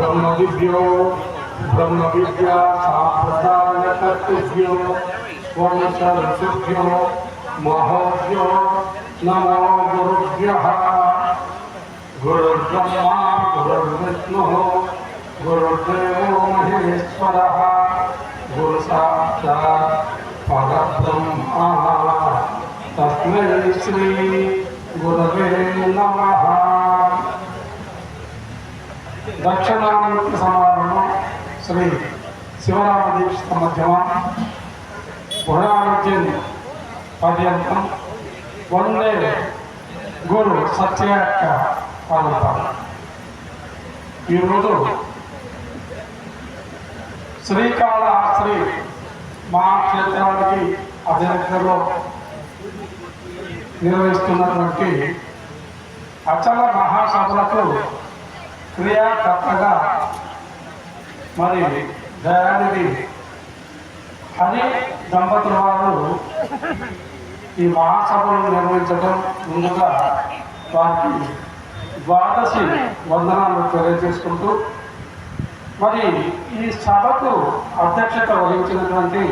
ब्रह्म विद्यो ब्रह्म विद्या साप्रदाय तत्त्वभ्यो ओमसरसुभ्यो महोभ्यो नमो गुरुभ्यः। गुरुर्ब्रह्मा, गुरुर्विष्णुः, गुरुर्देवो महेश्वरः। गुरुसाक्षात् परब्रह्मा। तस्मै श्री गुरवे नमः। దక్షిణామూర్తి సమారంభం శ్రీ శివరామ దీక్షిత మధ్యమ. పురాణోద్యం పర్యంతం. వందే గురు సత్యాక పర్వతం ఈరోజు శ్రీకాళహస్త్రి మహాక్షేత్రానికి అధినగర్లో నిర్వహిస్తున్నటువంటి అచల మహాసభలకు క్రియాకర్తగా మరి దయానిధి. అని దంపతుల వారు ఈ మహాసభను నిర్వహించడం ముందుగా వారికి ద్వాదశి వందనాలు తెలియజేసుకుంటూ మరి ఈ సభకు అధ్యక్షత వహించినటువంటి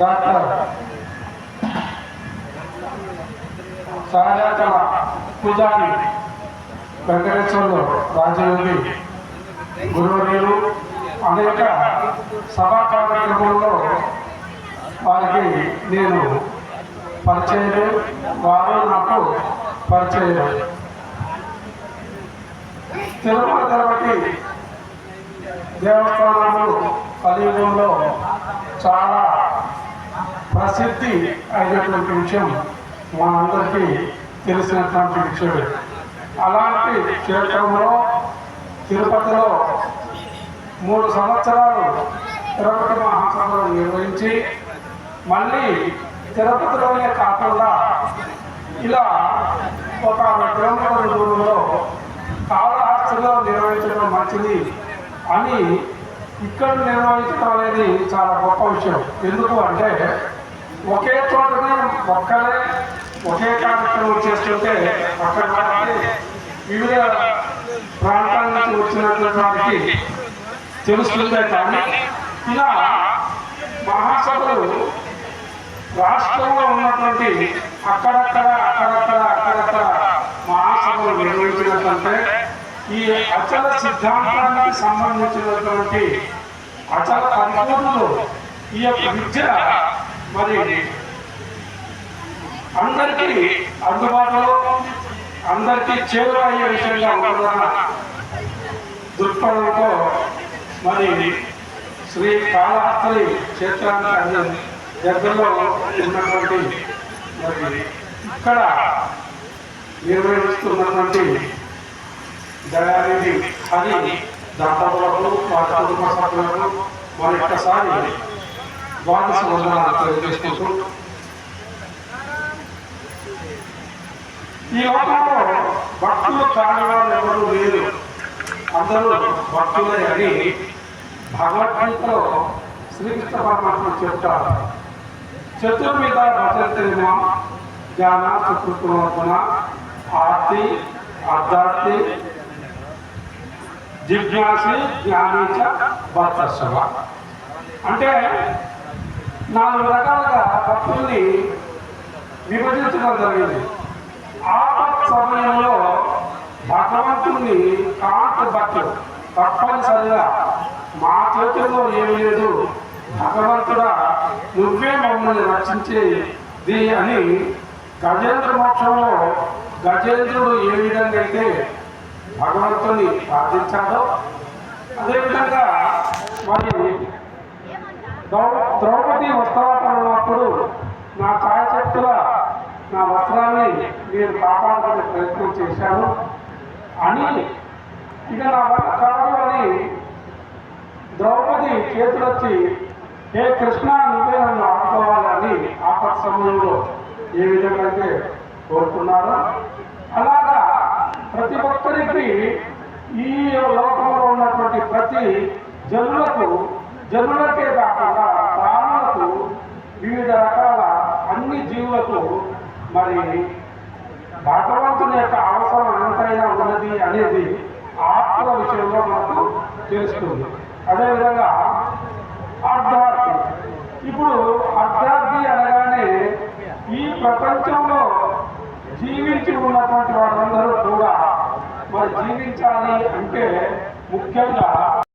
డాక్టర్ సహజాచల పూజారి వెంకటేశ్వర్లు రాజయోగి గురువర్యులు అనేక సభా కార్యక్రమంలో వారికి నేను పరిచయం వారు నాకు పరిచయం తిరుమల తిరుపతి దేవస్థానాలు కలియుగంలో చాలా ప్రసిద్ధి అయినటువంటి విషయం మా అందరికీ తెలిసినటువంటి విషయమే. అలాంటి క్షేత్రంలో తిరుపతిలో మూడు సంవత్సరాలు తిరుపతి మహాసభలు నిర్వహించి మళ్ళీ తిరుపతిలోనే కాకుండా ఇలా ఒక అరవై కిలోమీటర్ల దూరంలో కాళహస్తిలో నిర్వహించడం మంచిది అని ఇక్కడ నిర్వహించడం అనేది చాలా గొప్ప విషయం. ఎందుకు అంటే ఒకే చోటనే ఒక్కరే ఒకే కార్యక్రమం చేస్తుంటే అక్కడ వివిధ ప్రాంతాల నుంచి వచ్చినటువంటి వారికి తెలుస్తుందే కానీ ఇలా మహాసభలు రాష్ట్రంలో ఉన్నటువంటి అక్కడక్కడ అక్కడక్కడ అక్కడక్కడ మహాసభలు నిర్వహించినట్లంటే ఈ అచల సిద్ధాంతానికి సంబంధించినటువంటి అచల పరిపూర్ణలు ఈ యొక్క విద్య మరి అందరికీ అందుబాటులో అందరికీ చేరువయ్యే విషయంగా ఉంటుందన్న దృక్పథంతో మరి శ్రీ కాళహస్తి క్షేత్రానికి అన్ని దగ్గరలో ఉన్నటువంటి మరి ఇక్కడ నిర్వహిస్తున్నటువంటి దయానిధి హరి దంపతులకు వారి కుటుంబ సభ్యులకు మరొక్కసారి ఒక్కసారి ద్వాదశ తెలియజేసుకుంటూ ఈ లోకంలో భక్తులు కాని వారు ఎవరు లేరు. అందరూ భక్తులే అని భగవద్గీతలో శ్రీకృష్ణ పరమాత్మ చెప్తారు. చతుర్విధ భజంతరిమ జ్ఞాన సుకృతమోపన ఆర్తి అర్ధార్తి జిజ్ఞాసి జ్ఞానిచ భర్తశవ అంటే నాలుగు రకాలుగా భక్తుల్ని విభజించడం జరిగింది. ఆపత్ సమయంలో భగవంతుని కాంతి బట్టలు తప్పనిసరిగా మా చేతుల్లో ఏమీ లేదు. భగవంతుడా నువ్వే మమ్మల్ని రక్షించేది అని గజేంద్ర మోక్షంలో గజేంద్రుడు ఏ విధంగా అయితే భగవంతుని ప్రార్థించాడో అదేవిధంగా మరి ద్రౌ- ద్రౌపది వస్త్రాపరణప్పుడు నా ఛాయశక్తుల నా వస్త్రాన్ని నేను కాపాడుకునే ప్రయత్నం చేశాను అని ఇక నా వల్ల కాదని ద్రౌపది చేతులొచ్చి ఏ కృష్ణ నువ్వే నన్ను ఆడుకోవాలని ఆపత్ సమయంలో ఏ విధంగా అయితే కోరుకున్నారో అలాగా ప్రతి ఒక్కరికి ఈ లోకంలో ఉన్నటువంటి ప్రతి జనులకు జనులకే కాకుండా ప్రాణులకు వివిధ రకాల అన్ని జీవులకు మరి భగవంతుని యొక్క అవసరం ఎంతైనా ఉన్నది అనేది ఆత్మ విషయంలో మనకు తెలుస్తుంది. అదేవిధంగా అర్ధార్థి. ఇప్పుడు అర్ధార్థి అనగానే ఈ ప్రపంచంలో జీవించి ఉన్నటువంటి వారందరూ కూడా మరి జీవించాలి అంటే ముఖ్యంగా